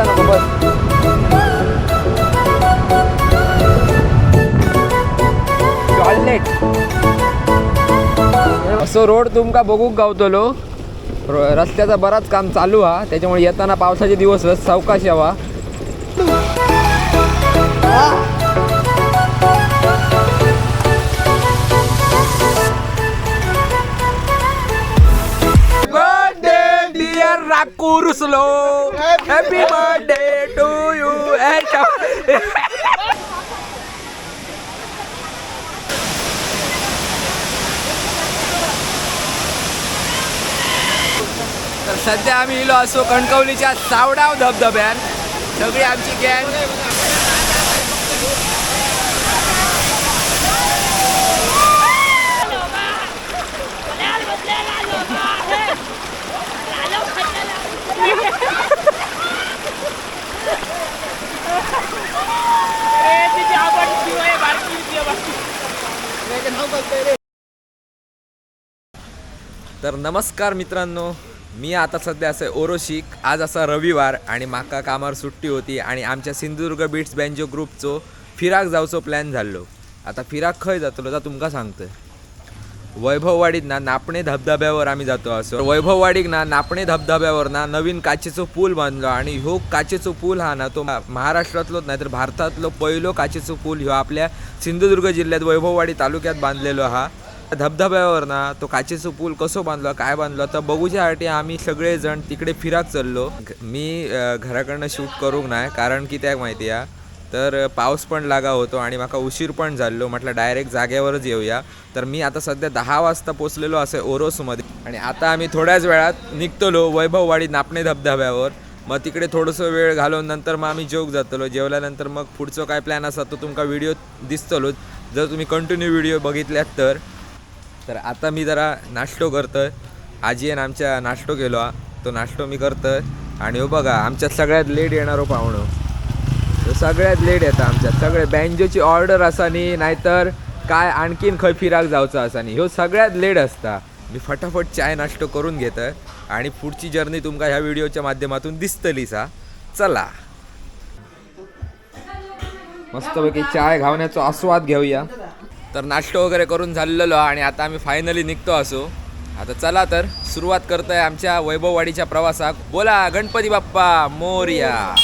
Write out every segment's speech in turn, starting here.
आता नको बस टॉयलेट असो रोड तुमका बघूक गावतलो. रस्त्याचा बराच काम चालू हा. त्याच्यामुळे येताना पावसाचे दिवस सावकाश यावा. राकू रुसलो. हॅपी बर्थडे टू यू तर सध्या आम्ही इलो असो कणकवलीच्या सावडाव धबधब्यात. सगळी आमची गॅंग तर नमस्कार मित्रांनो मी आता सध्या असं ओरोशिक आज असा रविवार आणि माका कामार सुट्टी होती आणि आमच्या सिंधुदुर्ग बीट्स बँजो ग्रुपचो फिराक जावचो प्लॅन झालो आता फिराक खंय जातलो तर तुमकां सांगतय. वैभववाडीत ना नापणे धबधब्यावर आम्ही जातो असो. वैभववाडीक ना नापणे धबधब्यावर ना नवीन काचेचो पूल बांधलो आणि ह्यो काचेचो पूल हा ना तो महाराष्ट्रातलोच नाही तर भारतातलो पहिलो काचेचो पूल ह्यो आपल्या सिंधुदुर्ग जिल्ह्यात वैभववाडी तालुक्यात बांधलेलो हा. धबधब्यावर ना तो काचेचो पूल कसो बांधलो काय बांधलो तर बघूच्यासाठी आम्ही सगळेजण तिकडे फिराक चाललो. मी घराकडनं शूट करूंक नाही कारण कित्याक माहिती आहे तर पाऊस पण लागा होतो आणि माका उशीर पण झालो म्हटलं डायरेक्ट जागेवरच येऊया. तर मी आता सध्या दहा वाजता पोचलेलो असे ओरोसमध्ये. आणि आता आम्ही थोड्याच वेळात निघतलो वैभववाडी नापणे धबधब्यावर. मग तिकडे थोडंसं वेळ घालून नंतर मग आम्ही जेव जातलो. जेवल्यानंतर मग पुढचं काय प्लॅन असा तो तुमका व्हिडिओ दिसतलोच जर तुम्ही कंटिन्यू व्हिडिओ बघितल्यात तर. तर आता मी जरा नाश्तो करतोय. आजी आणि आमच्या नाश्तो केलो. हा. तो नाश्तो मी करतोय. आणि हो बघा आमच्यात सगळ्यात लेट येणारो हो पाहुणं. सगळ्यात लेट येता आमच्यात. सगळे बँजोची ऑर्डर आसानी नाहीतर काय आणखीन खंय फिराक जावचो आसा न्ही ह्यो सगळ्यात लेट असता. मी फटाफट चाय नाश्तो करून घेतोय आणि पुढची जर्नी तुमका ह्या व्हिडिओच्या माध्यमातून दिसतली सा. चला. मस्तपैकी चाय घावण्याचा आस्वाद घेऊया. तर नाश्तो वगैरे करून झालेलो आणि आता आम्ही फायनली निघतो असो. आता चला तर सुरुवात करतोय आमच्या वैभववाडीच्या प्रवासाक बोला गणपती बाप्पा मोर्या.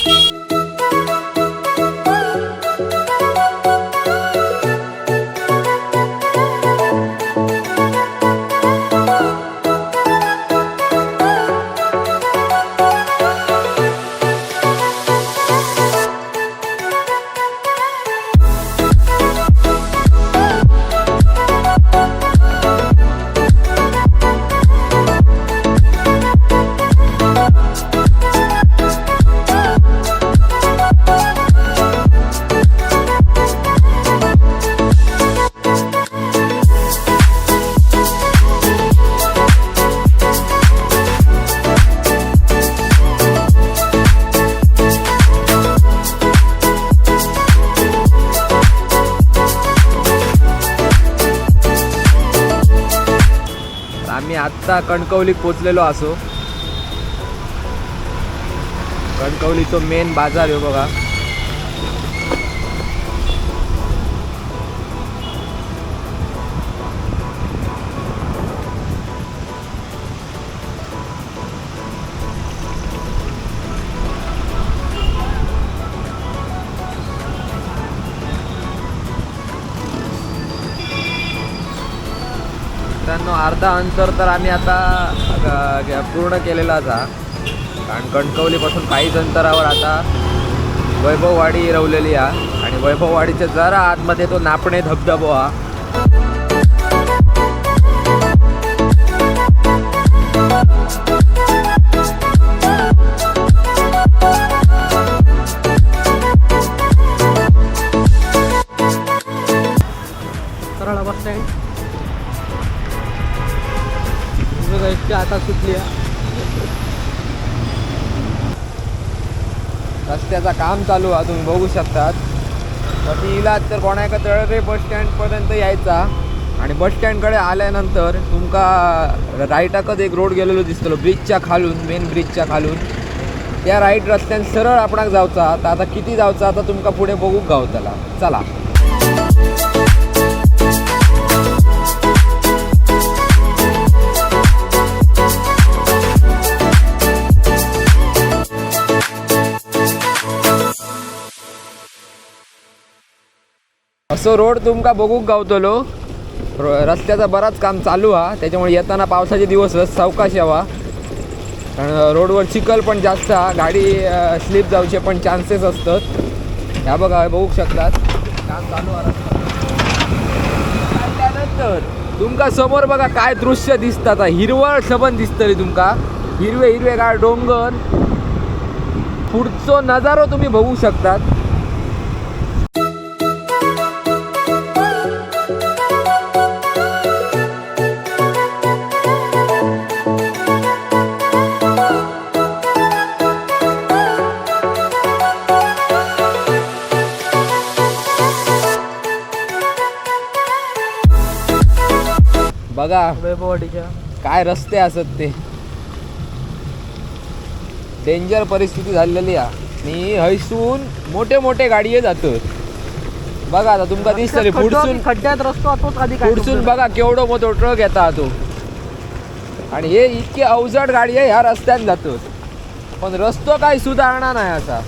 आत्ता कणकवलीत पोचलेलो असो. कणकवलीचो मेन बाजार आहे बघा. मित्रांनो अर्धा अंतर तर आम्ही आता पूर्ण केलेलाच हा कारण कणकवलीपासून काहीच अंतरावर आता वैभववाडी रवलेली हा आणि वैभववाडीच्या जरा आतमध्ये तो नापणे धबधबो हा. बघा इतकी आता सुटली आहे. रस्त्याचा काम चालू आहे तुम्ही बघू शकतात. कधी इलाज तर कोणाका तळरे बस स्टँडपर्यंत यायचा. आणि बस स्टँडकडे आल्यानंतर तुमका रायटाकच एक रोड गेलेलो दिसतलो ब्रिजच्या खालून मेन ब्रिजच्या खालून. त्या राईट रस्त्यान सरळ आपणाक जावचा. आता किती जावचा? आता तुमका पुढे बघूक गावतला चला. असो रोड तुमका बघूक गावतलो. र- रस्त्याचा बराच काम चालू हा. त्याच्यामुळे येताना पावसाचे दिवस सावकाश यावा. कारण रोडवर चिखल पण जास्त हा. गाडी स्लिप जाऊचे पण चान्सेस असतात. ह्या बघा बघू शकतात. काम चालू त्यानंतर तुमका समोर बघा काय दृश्य दिसतात हिरवळ सबन दिसतली तुमका. हिरवे हिरवे गाळ डोंगर. पुढचो नजारो तुम्ही बघू शकतात. बघा. वैभववाडीच्या काय रस्ते असत ते. डेंजर परिस्थिती झालेली आहे. आणि हयसून मोठे मोठे गाडये जातात बघा आता तुमका दिसतले पुढसून खड्ड्यात रस्तो तोच आधी पुढसून बघा केवढो मोठो ट्रक येता तो आणि हे इतके अवजड गाडी आहे ह्या रस्त्यात जातात पण रस्तो काय सुधारणा नाही असा.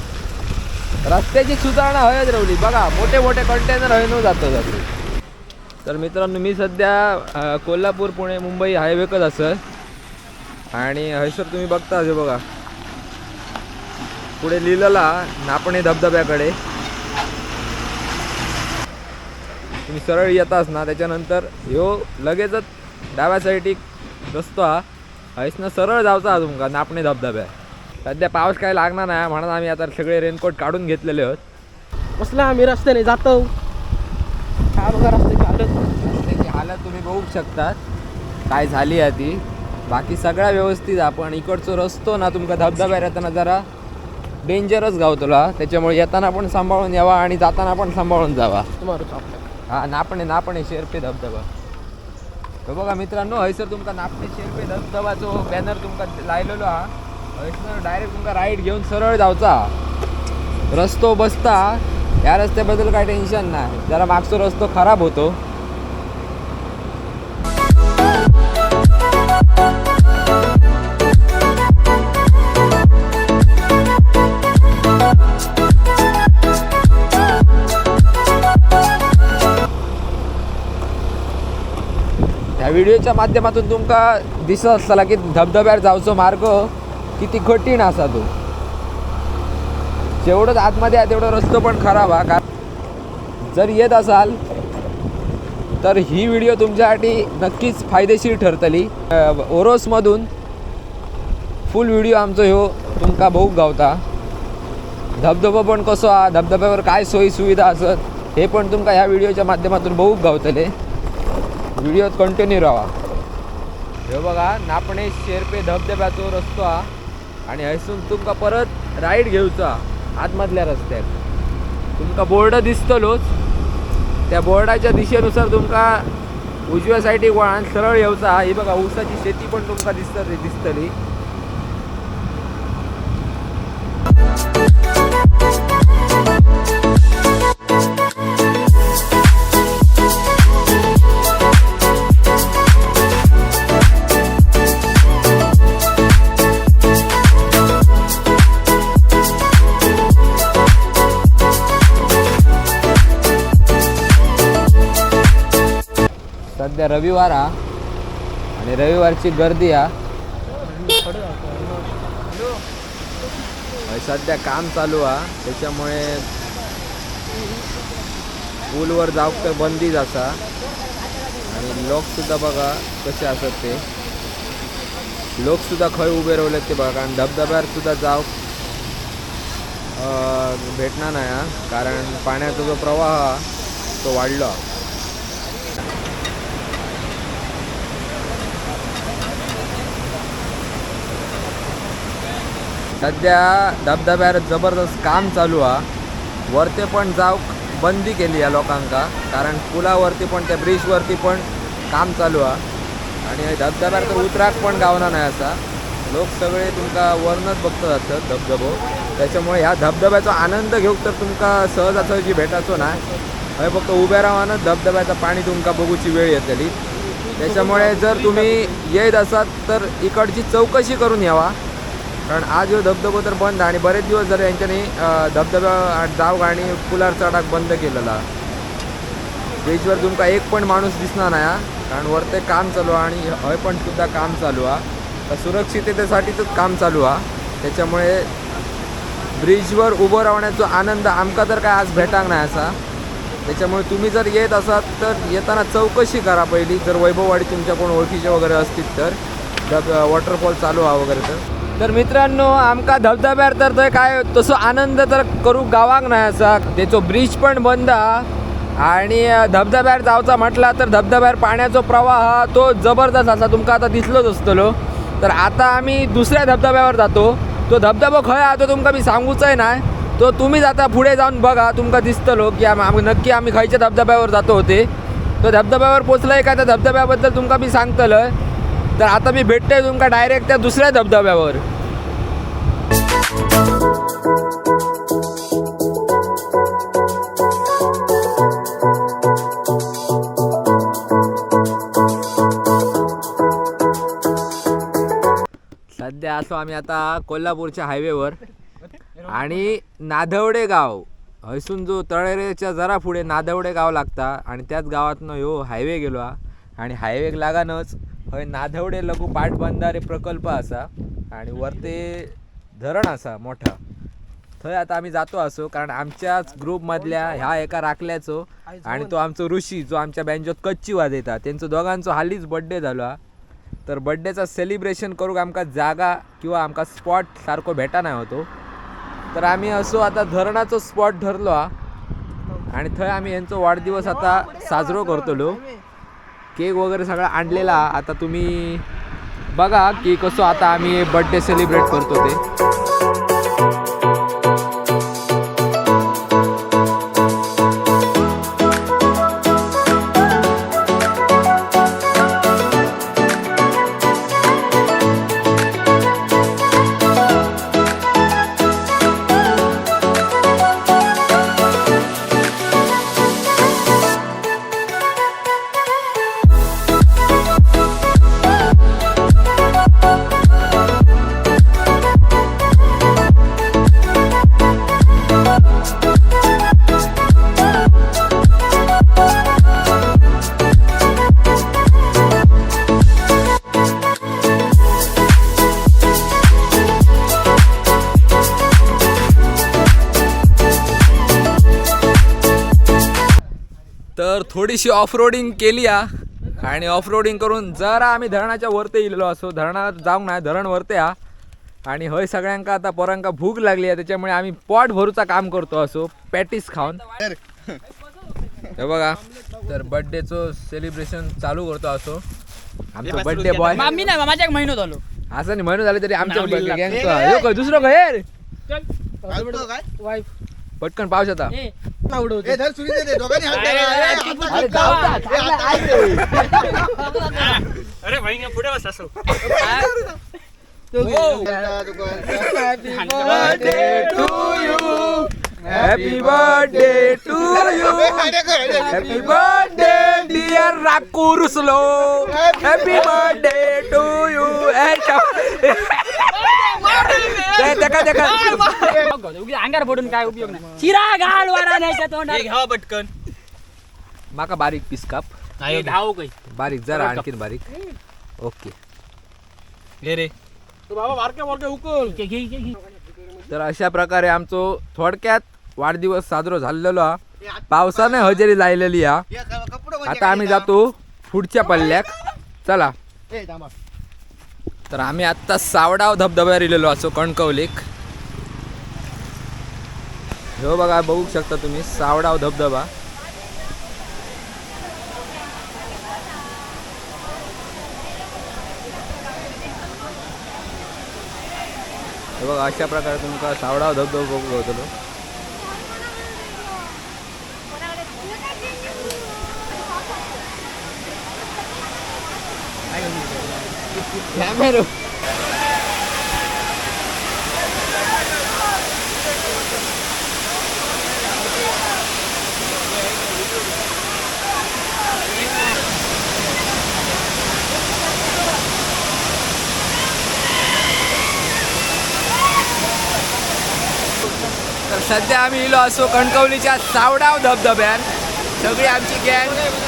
रस्त्याची सुधारणा हयच रवली बघा मोठे मोठे कंटेनर हयनो जातो जातो. तर मित्रांनो मी सध्या कोल्हापूर पुणे मुंबई हायवेकच असत आणि हयसर तुम्ही बघता हे बघा. पुढे लिहिलेला नापणे धबधब्याकडे. तुम्ही सरळ येताच ना त्याच्यानंतर ह्यो लगेचच डाव्या साईडी रस्तो हा. हयसनं सरळ जावचा तुमका नापणे धबधब्या. सध्या पाऊस काय लागणार नाही म्हणून आम्ही आता सगळे रेनकोट काढून घेतलेले आहोत. कसला आम्ही रस्त्याने जातो. काय बघा रस्ते रस्त्याची हालत तुम्ही बघू शकतात. काय झाली आहे ती बाकी सगळ्या व्यवस्थित आहे. पण इकडचो रस्तो ना तुमका धबधब्यावर येताना जरा डेंजरच गावतला. त्याच्यामुळे येताना पण सांभाळून यावा आणि जाताना पण सांभाळून जावा. हा नापणे नापणे शेरपे धबधबा. तो बघा मित्रांनो हयसर तुमका नापणे शेरपे धबधबाचो बॅनर तुमका लायलेलो हा. हयसर डायरेक्ट तुमका राईट घेऊन सरळ जावचा. रस्तो बसता. या रस्त्याबद्दल काय टेन्शन नाही. जरा मागचो रस्तो खराब होतो. ह्या व्हिडिओच्या माध्यमातून तुमका दिसत असताला की धबधब्यावर जावचो मार्ग किती कठीण असा तो. जेवढंच आतमध्ये आहे तेवढं रस्तो पण खराब हा. का जर येत असाल तर ही व्हिडिओ तुमच्यासाठी नक्कीच फायदेशीर ठरतली. ओरोसमधून फुल व्हिडिओ आमचो ह्यो तुमका बघूक गावता. धबधबो पण कसो हा धबधब्यावर काय सोयी सुविधा असत हे पण तुमका ह्या व्हिडिओच्या माध्यमातून बघूक गावतले. व्हिडिओत कंटिन्यू राहा हे बघा नापणे शेरपे धबधब्याचो रस्तो हा. आणि हयसून तुमका परत राईट हा आतमधल्या रस्त्यात. तुमका बोर्ड दिसतलोच. त्या बोर्डाच्या दिशेनुसार तुमका उजव्या सायडीक वळान सरळ येवचा. ही बघा ऊसाची शेती पण तुमका दिसतली दिसतली. रविवार हा. आणि रविवारची गर्दी हा. सध्या काम चालू हा. त्याच्यामुळे पूलवर जावंक तर बंदीच असा आणि लोक सुद्धा बघा कसे असत ते. लोक सुद्धा खंय उभे रावलेत ते बघा. कारण धबधब्यावर सुद्धा जावंक भेटणार नाही कारण पाण्याचा जो प्रवाह तो वाढला. सध्या धबधब्यावर जबरदस्त काम चालू हा. वरते पण जावंक बंदी केली या लोकांका. कारण पुलावरती पण त्या ब्रिजवरती पण काम चालू हा. आणि धबधब्यावर तर उतराक पण गावना नाही असा. लोक सगळे तुमका वरनच बघता असतात धबधबो. त्याच्यामुळे ह्या धबधब्याचा आनंद घेऊक तर तुमका सहजासहजी भेटायचो ना. हय फक्त उभ्या रावानच धबधब्याचं पाणी तुमका बघूची वेळ येतली. त्याच्यामुळे जर तुम्ही येत असाल तर इकडची चौकशी करून यावा. कारण आज ह्यो धबधबो तर बंद आणि बरेच दिवस जर यांच्यानी धबधबा जाव आणि पुलार चढाक बंद केलेला. ब्रिजवर तुमका एक पण माणूस दिसणार नाही हा. कारण वरते काम चालू आहे आणि हय पण सुद्धा काम चालू आहे. तर सुरक्षिततेसाठीच काम चालू आहे. त्याच्यामुळे ब्रिजवर उभं राहण्याचा आनंद आमका तर काय आज भेटाक नाही असा. त्याच्यामुळे तुम्ही जर येत असाल तर येताना चौकशी करा पहिली. जर वैभववाडी तुमच्या कोण ओळखीचे वगैरे असतील तर धब वॉटरफॉल चालू हा वगैरे तर. तर मित्रांनो आमका धबधब्यार तर थंय काय तसो आनंद तर करू गावाक ना असा. तेचो ब्रिज पण बंद हा. आणि धबधब्यार जावचा म्हटला तर धबधब्यार पाण्याचो प्रवाह हा तो जबरदस्त असा. तुमका आता दिसलोच असतलो. तर आता आम्ही दुसऱ्या धबधब्यावर जातो. तो धबधबो खंय हा तो तुमका मी सांगूचंय ना तो तुम्ही जाता पुढे जाऊन बघा. तुमका दिसतलो की आम नक्की आम्ही खयच्या धबधब्यावर जातो होते तो धबधब्यावर पोचलोय का त्या धबधब्याबद्दल तुमका मी सांगतलं तर आता मी भेटतोय तुमका डायरेक्ट त्या दुसऱ्या धबधब्यावर. सध्या असो आम्ही आता कोल्हापूरच्या हायवेवर आणि नाधवडे गाव. हयसून जो तळेरेच्या जरा पुढे नादवडे गाव लागता आणि त्याच गावातनं ह्यो हायवे गेलो हा. आणि हायवेक लागानच हय नादवडे लघु पाटबंधारे प्रकल्प असा आणि वरते धरण असा मोठा थंय आता आम्ही जातो असो कारण आमच्याच ग्रुप मधल्या ह्या एका राखल्याचो आणि तो आमचो ऋषी जो आमच्या बँजोत कच्ची वाजयता त्यांचो दोघांचो हालीच बड्डे झालो हा तर बड्डेचा सेलिब्रेशन करूक आमकां जागा किंवा आमकां स्पॉट सारको भेटाना होतो तर आम्ही असो आता धरणाचो स्पॉट ठरलो हा आणि थंय आम्ही यांचो वाढदिवस आता साजरो करतलो केक वगैरे सगळं आणलेला. आता तुम्ही बघा की कसो आता आम्ही बड्डे सेलिब्रेट करतो ते. थोडीशी ऑफरोडिंग केली हा आणि ऑफरोडिंग करून जरा आम्ही धरणाच्या वरते इलेलो असो. धरणात जाऊन नाही धरण वरते हा आणि हय सगळ्यांका आता पोरांका भूक लागली आहे त्याच्यामुळे आम्ही पोट भरूचा काम करतो असो. पॅटीस खाऊन. हे बघा तर बर्थडेचं सेलिब्रेशन चालू करतो असो. आमचा बर्थडे बॉय मी नाही माझ्या एक महिना झालो असं नाही म्हणून झालं तरी आमच्या लिहिलं. गँगचं दुसरं काय पटकन पाऊस आता. उडवते धर सुरी दे दोघांनी हात धरा. ए, हात धरा. अरे जाऊ द्या, चांगलं आहे रे. अरे भाई पुढे बस असो Happy birthday to you. Happy birthday dear Raku Ruslo. Happy birthday to you. ते- तेका तेका अंगार पडून काय उपयोग नाही. चिरा घाल वारा नाही तोंडात घ्यावा पटकन. माका बारीक पीस काप. हे धाव काही. बारीक जरा आणखीन बारीक. ओके. घे रे. घे, घे, घे, घे. तर अशा प्रकारे आमचो थोडक्यात वाढदिवस साजरो झालेलो हा. पावसाने हजेरी लायलेली हा. आता आम्ही जातो पुढच्या पल्ल्याक. चला. ए, थांबा. तर आम्ही आत्ता सावडाव धबधब्यावर इलेलो असो कणकवलीक. हो बघा बघू शकता तुम्ही सावडाव धबधबा. हे बघा अशा प्रकारे तुमका सावडाव धबधबो बघू कॅमेरो सध्या आम्ही इलो असो कणकवलीच्या सावडाव धबधब्यात. सगळी आमची गॅंग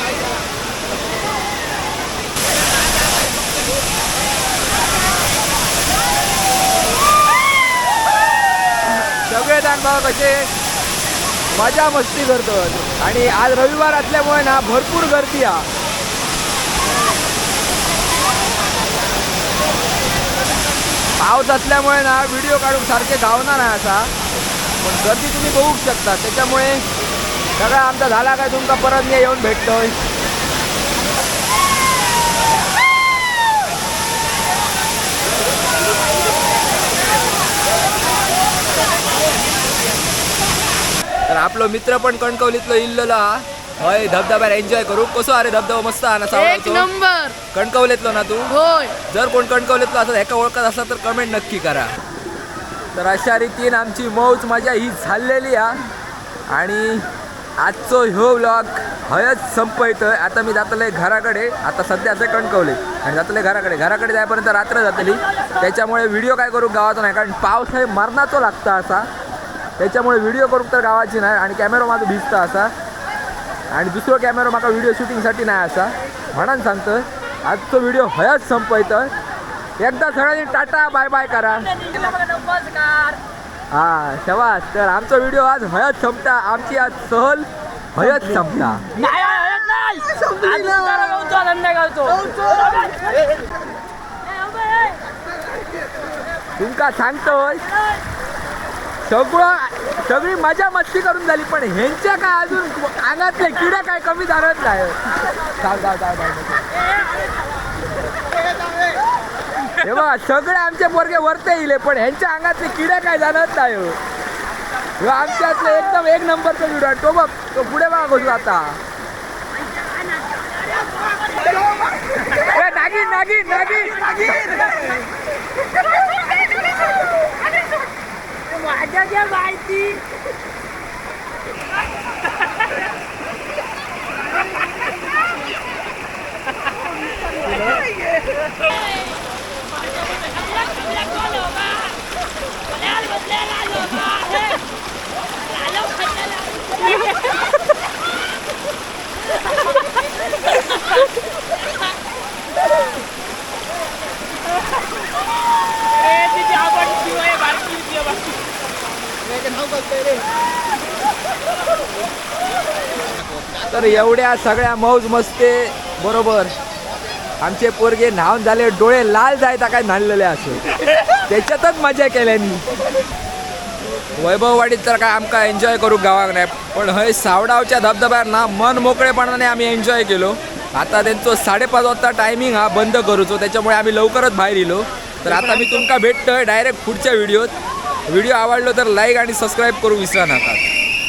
सगळे बघा कसे मजा मस्ती करतो. आणि आज रविवार असल्यामुळे ना भरपूर गर्दी हा पाऊस असल्यामुळे ना व्हिडिओ काढून सारखे धावणार नाही असा. पण गर्दी तुम्ही बघू शकता. त्याच्यामुळे सगळा आमचा झाला काय तुमका परत मी येऊन भेटतोय. तर आपलो मित्र पण कणकवलीतलो इल्लेलो. हय धबधब्यार एन्जॉय करू. कसो अरे धबधबा? मस्त हा ना एक सावळाचो नंबर. कणकवलीतलो ना तू? होय. जर कोण कणकवलीतलं असं एका ओळखत असला तर कमेंट नक्की करा. तर अशा रीतीन आमची मौज मजा ही झालेली हा. आणि आजचो ह्यो व्लॉग हयच संपयतोय. आता मी जातले घराकडे. आता सध्या असे कणकवले. आणि जातले घराकडे. घराकडे जायपर्यंत रात्र जातली. त्याच्यामुळे व्हिडिओ काय करू गावाचा नाही कारण पाऊस हे मरणाचो लागता असा. त्याच्यामुळे व्हिडिओ करू तर गावाची नाही आणि कॅमेरा माझा भिजता असा. आणि दुसरो कॅमेरा माका व्हिडिओ शूटिंगसाठी नाही असा. म्हणून सांगतोय आजचो व्हिडिओ हयच संपयतोय एकदा सगळ्यांनी टाटा बाय बाय करा. हा शबास तर आमचा व्हिडिओ आज हयत संपता. आमची आज सहल हयत संपता. तुमका सांगतोय सगळं सगळी मजा मस्ती करून झाली पण ह्यांच्या काय अजून अंगातले किडे काय कमी झालत नाही. हे बघा सगळे आमचे पोरगे वरते येईल पण ह्यांच्या अंगातले किडे काय जाणत नाही हो. आमच्या एकदम एक नंबरचा व्हिडिओ आहे. तो बघ तो पुढे बघा बसू आता. नागिन नागिन नागिन नागिन. माझ्या Happy तर एवढ्या सगळ्या मौज मस्ते बरोबर. आमचे पोरगे न्हावून झाले डोळे लाल जायता काय न्हाणलेले असो. त्याच्यातच मजा केल्यानी वैभववाडीत तर काय आमका एन्जॉय करू गावाक नाही पण हय सावडावच्या धबधब्यार ना मन मोकळेपणाने आम्ही एन्जॉय केलो. आता त्यांचो साडेपाच वाजता टायमिंग हा बंद करूचो त्याच्यामुळे आम्ही लवकरच बाहेर येलो. तर आता मी तुमका भेटतोय डायरेक्ट पुढच्या व्हिडिओत व्हिडिओ आवडलो तर लाईक आणि सबस्क्राईब करू विसरा नका.